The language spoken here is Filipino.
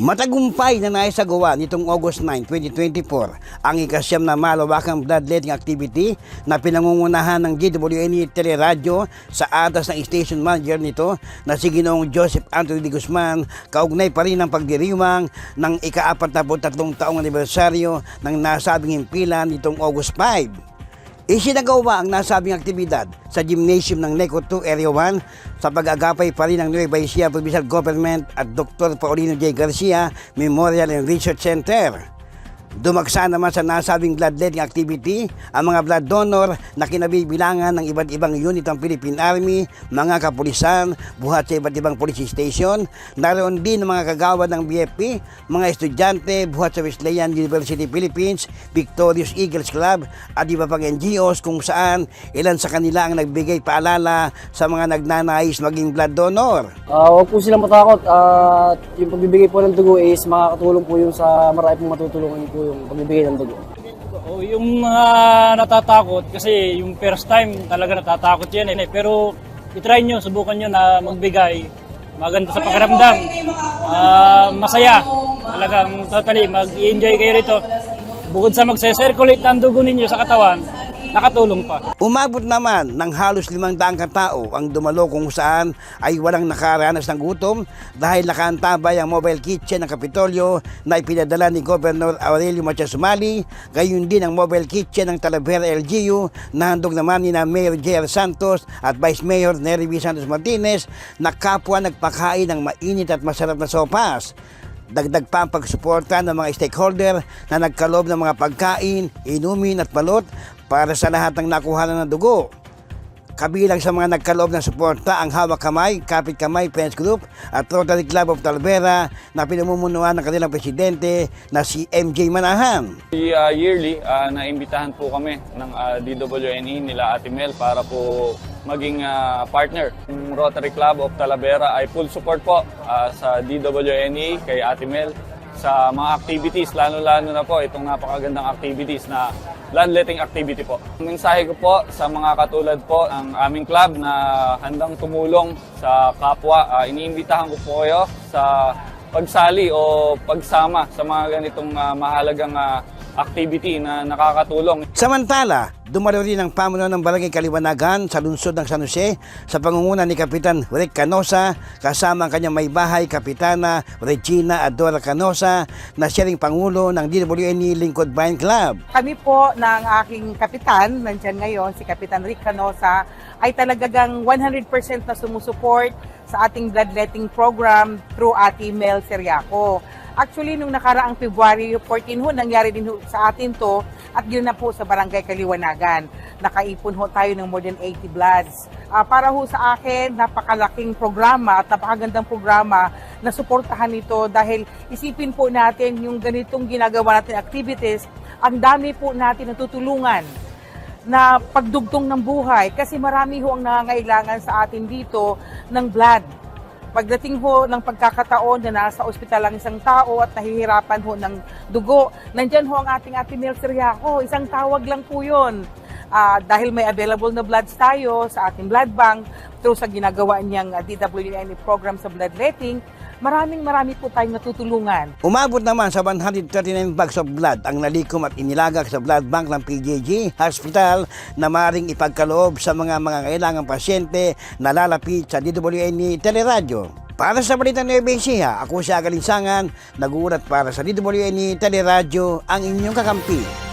Matagumpay na naisagawa nitong August 9, 2024 ang ikasyam na malawakang bloodletting activity na pinangungunahan ng GWNE Teleradyo sa atas ng station manager nito na si Ginoong Joseph Anthony de Guzman kaugnay pa rin ng pagdiriwang ng ika-43 taong anibersaryo ng nasabing himpilan nitong August 5. Isinagawa ang nasabing aktibidad sa gymnasium ng NECO 2 Area 1 sa pag-agapay pa rin ng Nueva Ecija Provincial Government at Dr. Paulino J. Garcia Memorial and Research Center. Dumaksa naman sa nasabing bloodletting activity ang mga blood donor na kinabibilangan ng iba't ibang unit ng Philippine Army, mga kapulisan, buhat sa iba't ibang police station, naroon din mga kagawad ng BFP, mga estudyante, buhat sa Wesleyan University Philippines, Victorious Eagles Club at iba pang NGOs kung saan ilan sa kanila ang nagbigay paalala sa mga nagnanais maging blood donor. Ah, huwag po silang matakot. At yung pagbibigay po ng dugo is makakatulong po yung sa marami pong matutulungan po yung pagbibigay ng dugo. O, yung mga natatakot, kasi yung first time talaga natatakot yan eh. Pero itry nyo, subukan nyo na magbigay. Maganda sa pakiramdam. Ah, masaya. Talagang totally, mag-enjoy kayo rito. Bukod sa magse-circulate ng dugo ninyo sa katawan, nakatulong pa. Umabot naman ng halos limang daang katao ang dumalo kung saan ay walang nakaranas ng gutom dahil nakaantabay ang mobile kitchen ng Kapitolyo na ipinadala ni Governor Aurelio Matias Sumali, gayon din ang mobile kitchen ng Talavera LGU na handog naman ni na Mayor J.R. Santos at Vice Mayor Nery V. Santos Martinez na kapwa nagpakain ng mainit at masarap na sopas. Dagdag pa ang pagsuporta ng mga stakeholder na nagkaloob ng mga pagkain, inumin at balot para sa lahat ng nakuha ng dugo. Kabilang sa mga nagkaloob ng suporta ang Hawak Kamay, Kapit Kamay Friends Group at Rotary Club of Talavera na pinamumunuan ng kanilang presidente na si MJ Manahan. Si uh, yearly, uh, naimbitahan po kami ng uh, DWNE nila Ate Mel para po maging uh, partner. Yung Rotary Club of Talavera ay full support po uh, sa DWNE kay Ate Mel sa mga activities, lalo-lalo na po itong napakagandang activities na landletting activity po. Ang mensahe ko po sa mga katulad po ng aming club na handang tumulong sa kapwa, uh, iniimbitahan ko po kayo sa pagsali o pagsama sa mga ganitong uh, mahalagang uh, activity na nakakatulong. Samantala, dumalo rin ang pamuno ng Barangay Kaliwanagan sa lungsod ng San Jose sa pangunguna ni Kapitan Rick Canosa kasama ang kanyang may bahay Kapitana Regina Adora Canosa na siya Pangulo ng DWNE Lingkod Bayan Club. Kami po ng aking kapitan, nandyan ngayon, si Kapitan Rick Canosa, ay talagang 100% na sumusuport sa ating bloodletting program through Ate Mel Seriaco. Actually, nung nakaraang February 14 ho, nangyari din ho sa atin to at yun na po sa Barangay Kaliwanagan. Nakaipon ho tayo ng more than 80 bloods. Ah, para ho sa akin, napakalaking programa at napakagandang programa na suportahan ito dahil isipin po natin yung ganitong ginagawa natin activities, ang dami po natin natutulungan na pagdugtong ng buhay kasi marami ho ang nangangailangan sa atin dito ng blood. Pagdating ho ng pagkakataon na nasa ospital ang isang tao at nahihirapan ho ng dugo, nandyan ho ang ating Ate Mel Seriaco. Isang tawag lang po yun. Ah, dahil may available na bloods tayo sa ating blood bank through sa ginagawa niyang ah, DWNE program sa bloodletting, maraming marami po tayong natutulungan. Umabot naman sa 139 bags of blood ang nalikom at inilagak sa blood bank ng PJG Hospital na maring ipagkaloob sa mga mga kailangang pasyente na lalapit sa DWNE Teleradyo. Para sa Balita ng Ebesia, ako si Agalinsangan, nag-uulat para sa DWNE Teleradyo, ang inyong kakampi.